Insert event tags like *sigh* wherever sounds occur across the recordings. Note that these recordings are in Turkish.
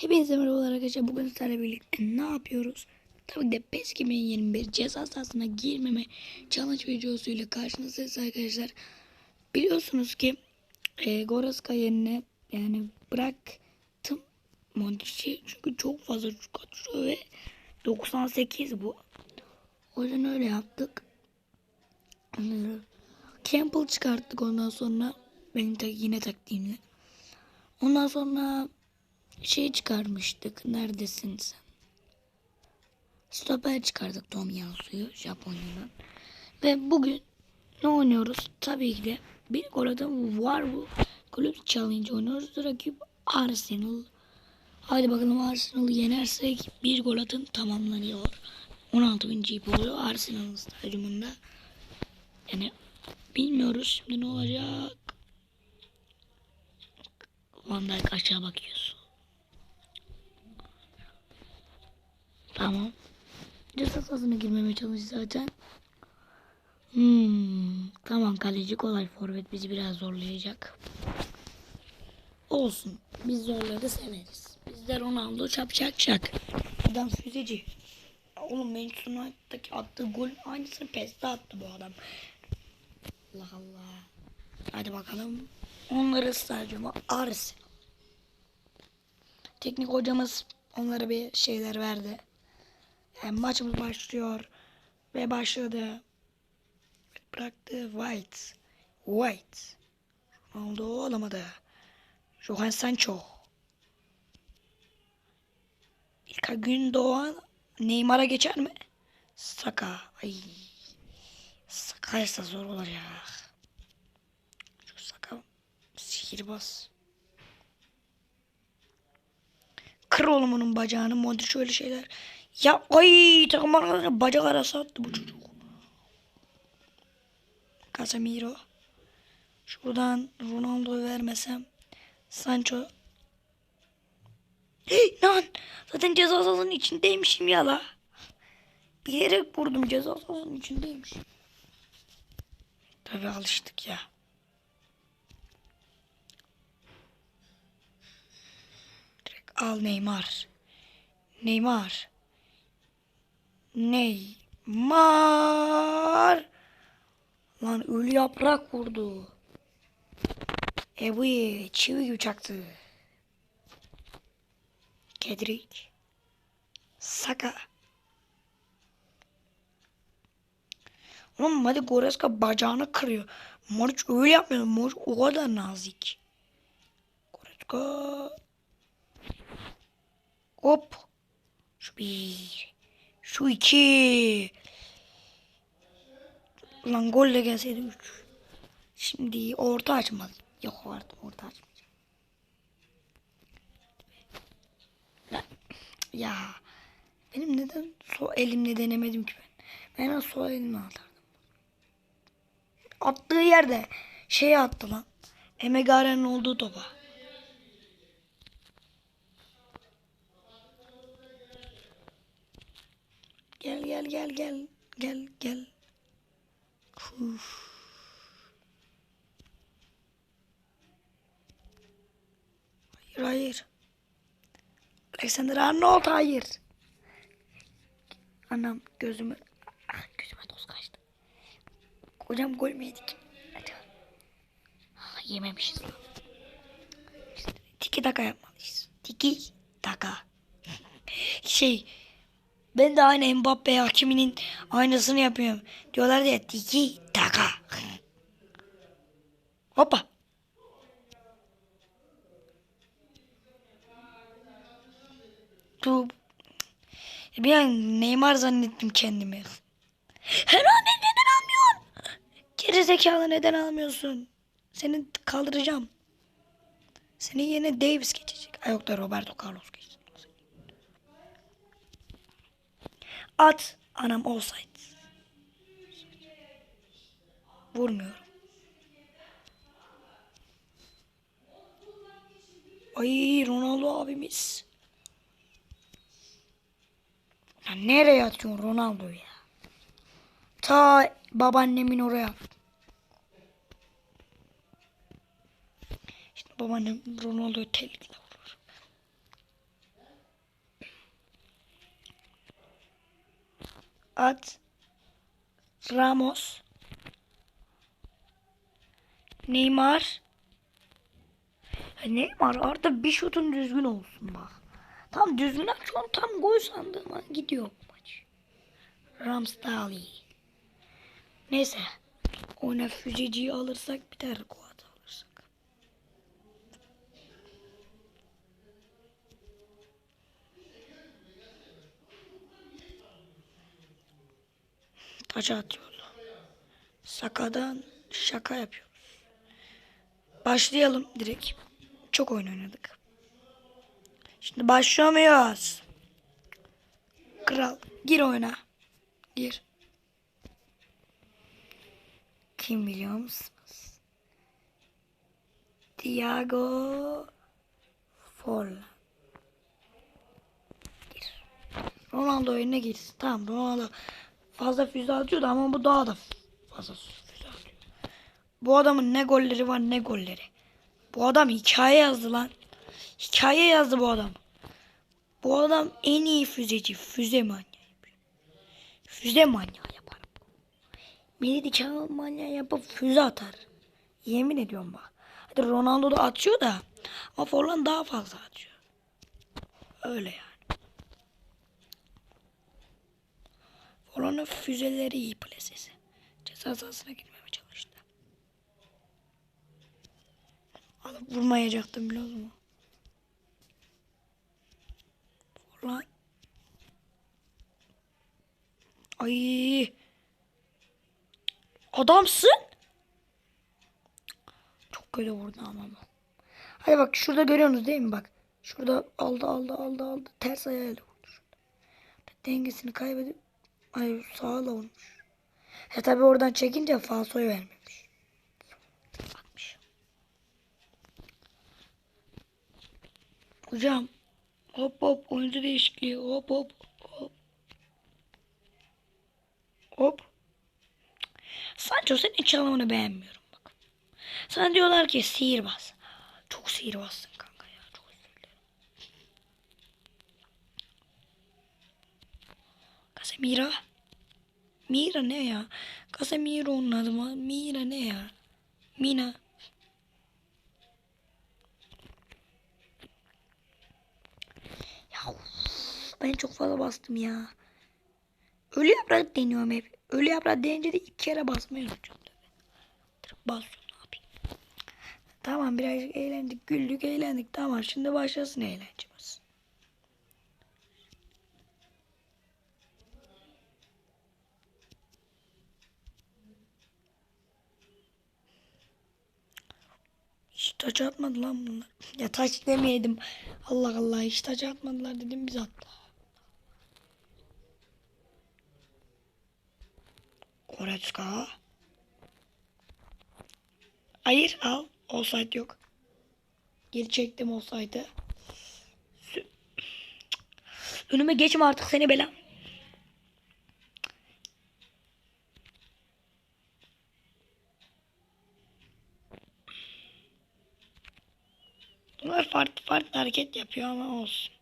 Hepinize merhabalar arkadaşlar. Bugün sizlerle birlikte ne yapıyoruz? Tabii ki de PES 2021 ceza sahasına girmeme challenge videosuyla karşınızdayız arkadaşlar. Biliyorsunuz ki e, Goreska yerine yani bıraktım Montiç'i çünkü çok fazla çuk atıyor ve 98 bu. O yüzden öyle yaptık. Ee, Campbell çıkarttık ondan sonra benim tak yine taktiğimle. Ondan sonra şey çıkarmıştık. Neredesin sen? Stoper çıkardık Tom Yansu'yu Japonya'dan. Ve bugün ne oynuyoruz? Tabii ki de bir gol adım var bu. Kulüp Challenge oynuyoruz. Rakip Arsenal. Hadi bakalım Arsenal'ı yenersek bir gol atın tamamlanıyor. 16 bin oluyor Arsenal'ın stadyumunda. Yani bilmiyoruz şimdi ne olacak. Van Dijk aşağı bakıyorsun. Tamam. Ceza sahasına girmemeye çalış zaten. Hmm, tamam kaleci kolay forvet bizi biraz zorlayacak. Olsun. Biz zorları severiz. Bizde Ronaldo çapacak çak. Adam füzeci. Oğlum Manchester United'daki attığı gol aynısını PES'te attı bu adam. Allah Allah. Hadi bakalım. Onları stadyuma Arsenal. Teknik hocamız onlara bir şeyler verdi. Yani maçımız başlıyor ve başladı. Bıraktı White. White. Ronaldo olamadı. Johan Sancho. İlkay Gündoğan Neymar'a geçer mi? Saka. Ay. Saka ise zor olacak. Şu Saka sihirbaz. Kır oğlum onun bacağını. Modric öyle şeyler. Ya ay takım arkadaşlar bacak arası attı bu çocuk. Casemiro. Şuradan Ronaldo'yu vermesem. Sancho. Hey, lan zaten ceza sahasının içindeymişim ya la. Bilerek vurdum ceza sahasının içindeymişim. Tabi alıştık ya. Direkt al Neymar. Neymar. Neymar. Lan ölü yaprak vurdu. E bu iyi, çivi gibi çaktı. Kedrik. Saka. Oğlum hadi Goreska bacağını kırıyor. Moric öyle yapmıyor. Moric o kadar nazik. Goreska. Hop. Şu bir. Şu iki. Ulan golle gelseydi üç. Şimdi orta açmadı. Yok vardı orta açmayacak. Ya, benim neden sol elimle denemedim ki ben. Ben sol elimle atardım. Attığı yerde şey attı lan. Emegare'nin olduğu topa. Gel gel gel gel gel gel. Uf. Hayır hayır. Alexander Arnold hayır. Anam gözümü ah, gözüme toz kaçtı. Hocam gol mü yedik? Hadi. Ah, yememişiz tiki taka yapmalıyız. Tiki taka. Şey ben de aynı Mbappe hakiminin aynısını yapıyorum. Diyorlar ya tiki taka. Hoppa. Tu. Bir an Neymar zannettim kendimi. Herhalde neden almıyorsun? Geri zekalı neden almıyorsun? Seni kaldıracağım. Senin yerine Davis geçecek. Ay yok da Roberto Carlos geçecek. At. Anam offside. Vurmuyorum. Ay Ronaldo abimiz. Ya nereye atıyorsun Ronaldo'yu ya? Ta babaannemin oraya. İşte babaannem Ronaldo'yu tehlikeli At. Ramos. Neymar. Neymar artık bir şutun düzgün olsun bak. Tam düzgün aç onu tam gol sandım ama gidiyor maç. Ramsdale. Neyse. Oyuna füzeciyi alırsak biter Taça atıyorlar. Sakadan şaka yapıyoruz. Başlayalım direkt. Çok oyun oynadık. Şimdi başlamıyoruz. Kral gir oyuna. Gir. Kim biliyor musunuz? Thiago Forlan. Gir. Ronaldo oyuna girsin. Tamam Ronaldo fazla füze atıyordu ama bu daha da fazla füze atıyor. Bu adamın ne golleri var ne golleri. Bu adam hikaye yazdı lan. Hikaye yazdı bu adam. Bu adam en iyi füzeci. Füze manyağı. Füze manyağı yapar. De çağ manyağı yapıp füze atar. Yemin ediyorum bak. Hadi Ronaldo da atıyor da. Ama Forlan daha fazla atıyor. Öyle yani. Forlan'ın füzeleri iyi plasesi. Ceza sahasına girmeye çalıştı. Alıp vurmayacaktım biliyor musun? Forlan. Ay. Adamsın. Çok kötü vurdu ama. Hadi bak şurada görüyorsunuz değil mi bak. Şurada aldı aldı aldı aldı. Ters ayağıyla vurdu. Dengesini kaybedip ay sağla vurmuş. E tabi oradan çekince falsoyu vermemiş. Bakmış. Hocam hop hop oyuncu değişikliği hop hop hop. Hop. Sancho senin çalımını beğenmiyorum bak. Sana diyorlar ki sihirbaz. Çok sihirbazsın kanka ya. Çok özür dilerim. Casemiro. Mira ne ya? Casemiro onun adı mı? Mira ne ya? Mina. Ya ben çok fazla bastım ya. Ölü yaprak deniyorum hep. Ölü yaprak denince de iki kere basmayı. Direkt basıyorum ne yapayım. Tamam birazcık eğlendik, güldük, eğlendik. Tamam şimdi başlasın eğlencemiz. Hiç taç atmadı lan bunlar. Ya taç demeyeydim. Allah Allah hiç taç atmadılar dedim biz attı. Goretzka. Hayır al. Offside yok. Geri çektim offside'ı. Önüme geçme artık seni belam. Bunlar farklı hareket yapıyor ama olsun.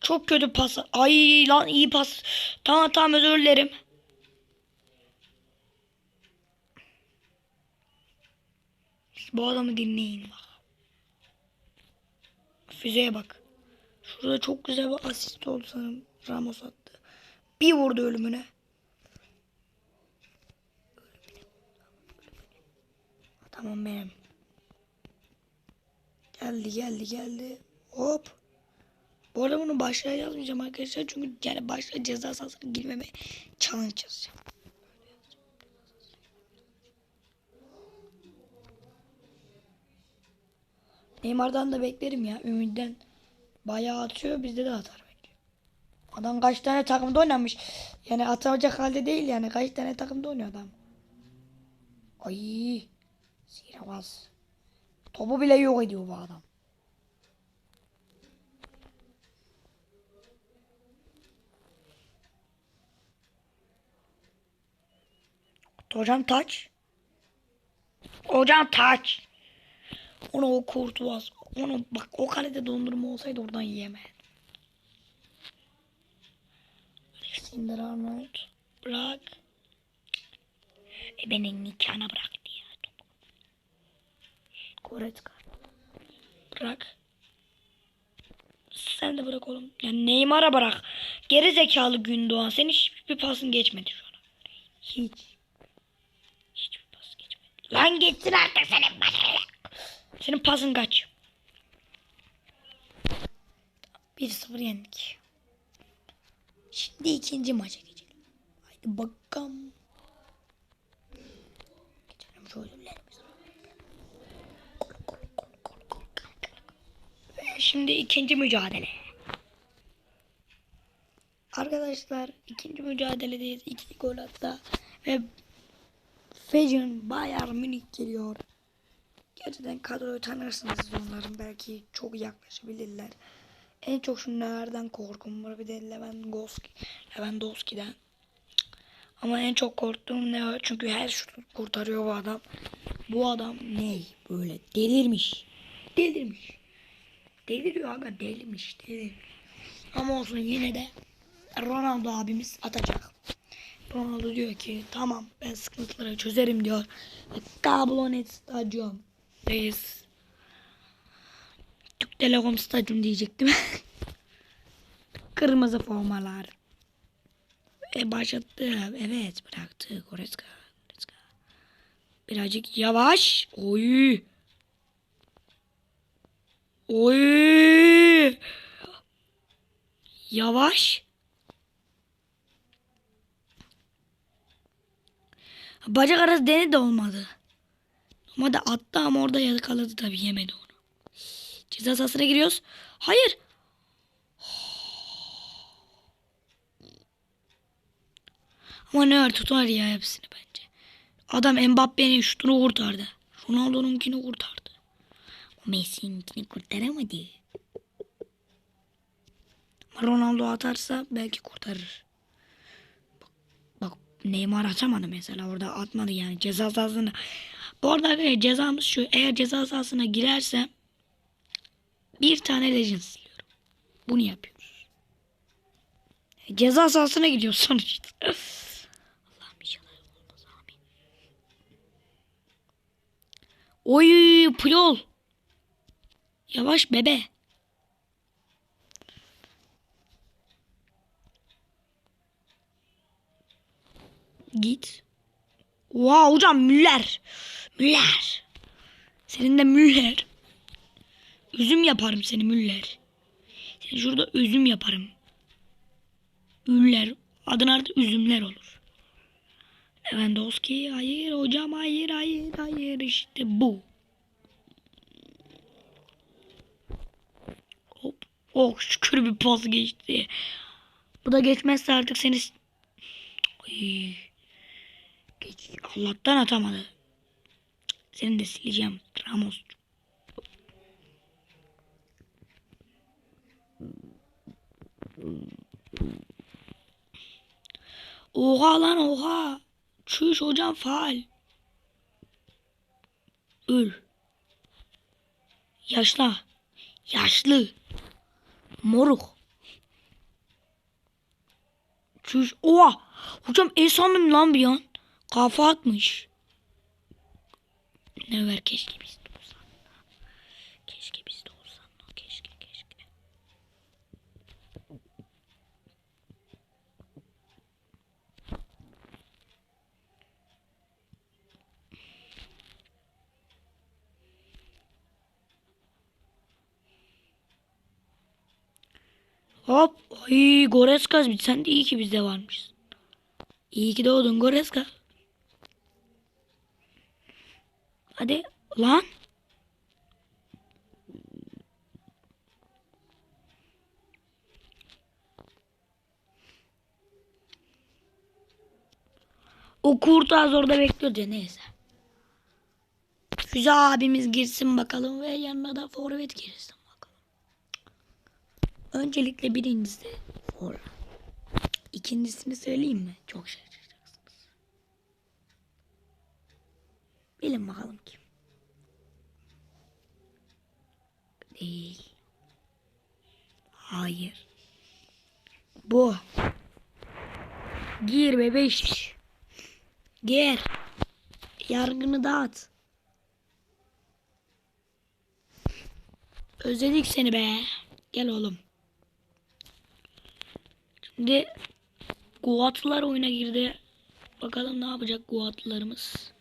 Çok kötü pas. Ay lan iyi pas. Tamam tamam özür dilerim. Bu adamı dinleyin bak. Füzeye bak. Şurada çok güzel bir asist oldu sanırım. Ramos attı. Bir vurdu ölümüne. Tamam benim. Geldi geldi geldi. Hop. Bu arada bunu başlığa yazmayacağım arkadaşlar. Çünkü yani başlığa ceza sahasına girmeme challenge yazacağım. Neymar'dan da beklerim ya. Ümitten bayağı atıyor. Bizde de atar. Adam kaç tane takımda oynamış. Yani atacak halde değil yani. Kaç tane takımda oynuyor adam. Ay. Sihirbaz. Topu bile yok ediyor bu adam. Hocam taç. Hocam taç. Onu o kurtulmaz. Onu bak o kalede dondurma olsaydı oradan yiyemezdim. Alexander Arnold. Bırak. E benim nikahına bıraktı ya. Goretzka. Bırak. Sen de bırak oğlum. Ya Neymar'a bırak. Geri zekalı Gündoğan. Senin hiçbir pasın geçmedi şu an. Hiç. Hiçbir pas geçmedi. Lan geçsin artık senin bana. Senin pasın kaç? 1-0 yendik. Şimdi ikinci maça geçelim. Haydi bakalım. Geçelim şu ödüllerimizi. Ve şimdi ikinci mücadele. Arkadaşlar ikinci mücadeledeyiz. İki gol hatta. Ve Fejin Bayern Münih geliyor. Gerçekten kadroyu tanırsınız onların. Belki çok yaklaşabilirler. En çok şunlardan korkum var. Bir de Lewandowski, Lewandowski'den. Ama en çok korktuğum ne var? Çünkü her şutu kurtarıyor bu adam. Bu adam ne? Böyle delirmiş. Delirmiş. Deliriyor aga delirmiş. Delirmiş. Ama olsun yine de Ronaldo abimiz atacak. Ronaldo diyor ki tamam ben sıkıntıları çözerim diyor. Kablonet Stadyum'dayız. Türk Telekom Stadyum diyecektim. *laughs* Kırmızı formalar. E başlattı. Evet bıraktı. Goretzka. Birazcık yavaş. Oy. Oy. Yavaş. Bacak arası denedi de olmadı. Ama da attı ama orada yakaladı tabii yemedi onu. Ceza sahasına giriyoruz. Hayır. Ama ne var tutar ya hepsini bence. Adam Mbappe'nin şutunu kurtardı. Ronaldo'nunkini kurtardı. Messi'ninkini kurtaramadı. Ama Ronaldo atarsa belki kurtarır. Bak, bak Neymar atamadı mesela orada atmadı yani ceza sahasına. Bu arada cezamız şu. Eğer ceza sahasına girersem bir tane Legends siliyorum. Bunu yapıyoruz. Ceza sahasına gidiyor sonuçta. *laughs* Allah'ım inşallah olmaz amin. Oy Puyol. Yavaş bebe. Git. Wow hocam Müller. Müller. Senin de Müller. Üzüm yaparım seni Müller. Seni şurada üzüm yaparım. Müller. Adın artık üzümler olur. Lewandowski hayır hocam hayır hayır hayır işte bu. Hop. Oh şükür bir pas geçti. Bu da geçmezse artık seni... Geç. Allah'tan atamadı. Seni de sileceğim Ramos. Oha lan oha. Çüş hocam faal. Öl. Yaşlı. Yaşlı. Moruk. Çüş. Oha. Hocam el lan bir an. Kafa atmış. Ne ver keşke biz de olsan. Keşke biz de olsan. Keşke keşke. Hop. Ay Goretzka sen de iyi ki bizde varmışsın. İyi ki doğdun Goretzka. Hadi lan. O kurtaz orada bekliyor diye neyse. Füze abimiz girsin bakalım ve yanına da forvet girsin. Öncelikle birincisi for. İkincisini söyleyeyim mi? Çok şaşıracaksınız. Bilin bakalım kim. Değil. Hayır. Bu. Gir bebeş. Gir. Yargını dağıt. Özledik seni be. Gel oğlum. Şimdi Guatlar oyuna girdi. Bakalım ne yapacak Guatlarımız.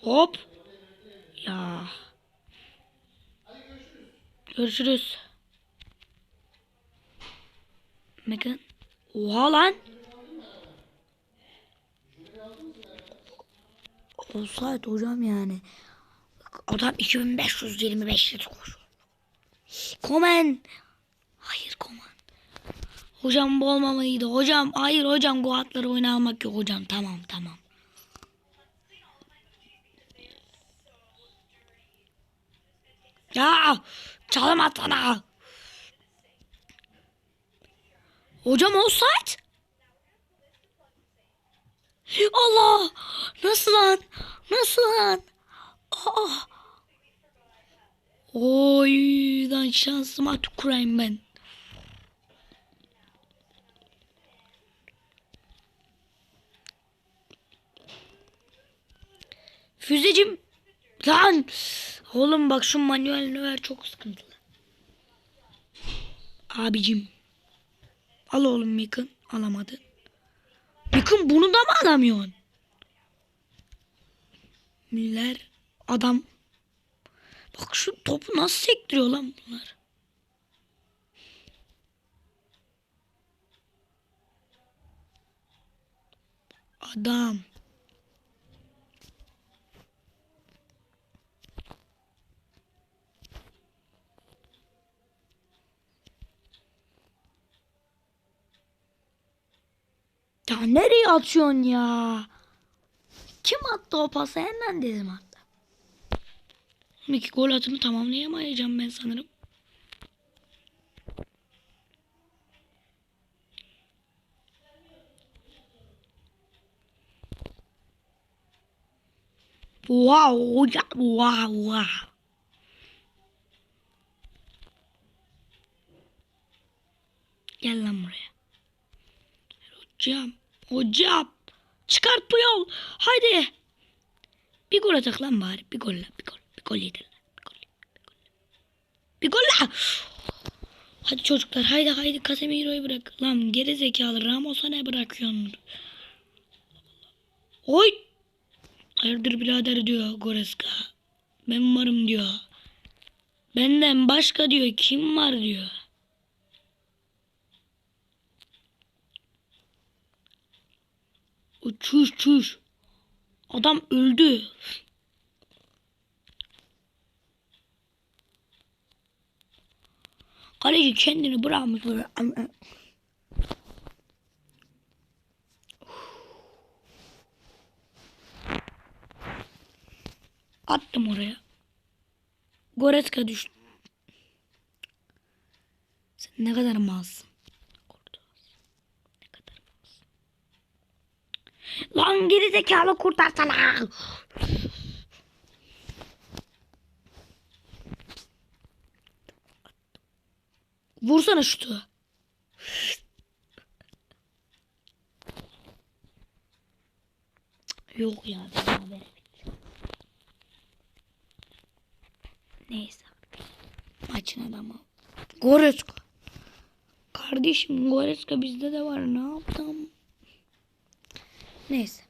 Hop. Ya. Görüşürüz. Megan. Oha lan. Olsaydı hocam yani. Adam 2525 yıl koşuyor. Komen. Hayır Komen. Hocam bu olmamalıydı. Hocam hayır hocam Guatları oynamak yok hocam. Tamam tamam. Ya çalım atsana. Hocam offside. Allah! Nasıl lan? Nasıl lan? Aa! Oy lan şansıma tüküreyim ben. Füzecim. Lan. Oğlum bak şu manuel növer çok sıkıntılı. Abicim. Al oğlum Mikın. Alamadın. Mikın bunu da mı alamıyorsun? Miller adam. Bak şu topu nasıl sektiriyor lan bunlar. Adam. Ya nereye atıyorsun ya? Kim attı o pası? Hemen dedim at. 12 gol atımı tamamlayamayacağım ben sanırım. Wow, ya, wow, wow. Gel lan buraya. Hocam, hocam. Çıkart bu yol. Haydi. Bir gol atak lan bari. Bir gol lan, bir gol. Gol yedir lan. Bir gol. Hadi çocuklar haydi haydi Casemiro'yu bırak. Lan geri zekalı Ramos'a ne bırakıyorsun? Oy. Hayırdır birader diyor Goreska. Ben varım diyor. Benden başka diyor kim var diyor. O çüş çüş. Adam öldü. Kaleci kendini bırakmış böyle. Attım oraya. Goretzka düştü. Sen ne kadar malsın. Ne kadar. Lan geri zekalı kurtarsana. Vursana şutu. Yok ya. Neyse. Maçın adamı. Goretzka. Kardeşim Goretzka bizde de var. Ne yaptım? Neyse.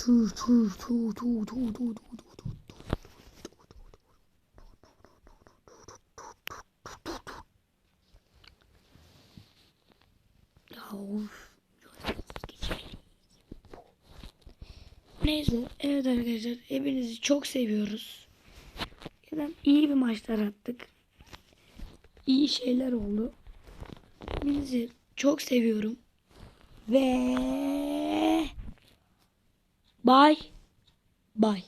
Tur tur tur tur tur tur tur. Neyse evet arkadaşlar hepinizi çok seviyoruz. Neden iyi bir maçlar attık. İyi şeyler oldu. Hepinizi çok seviyorum. Ve bye bye.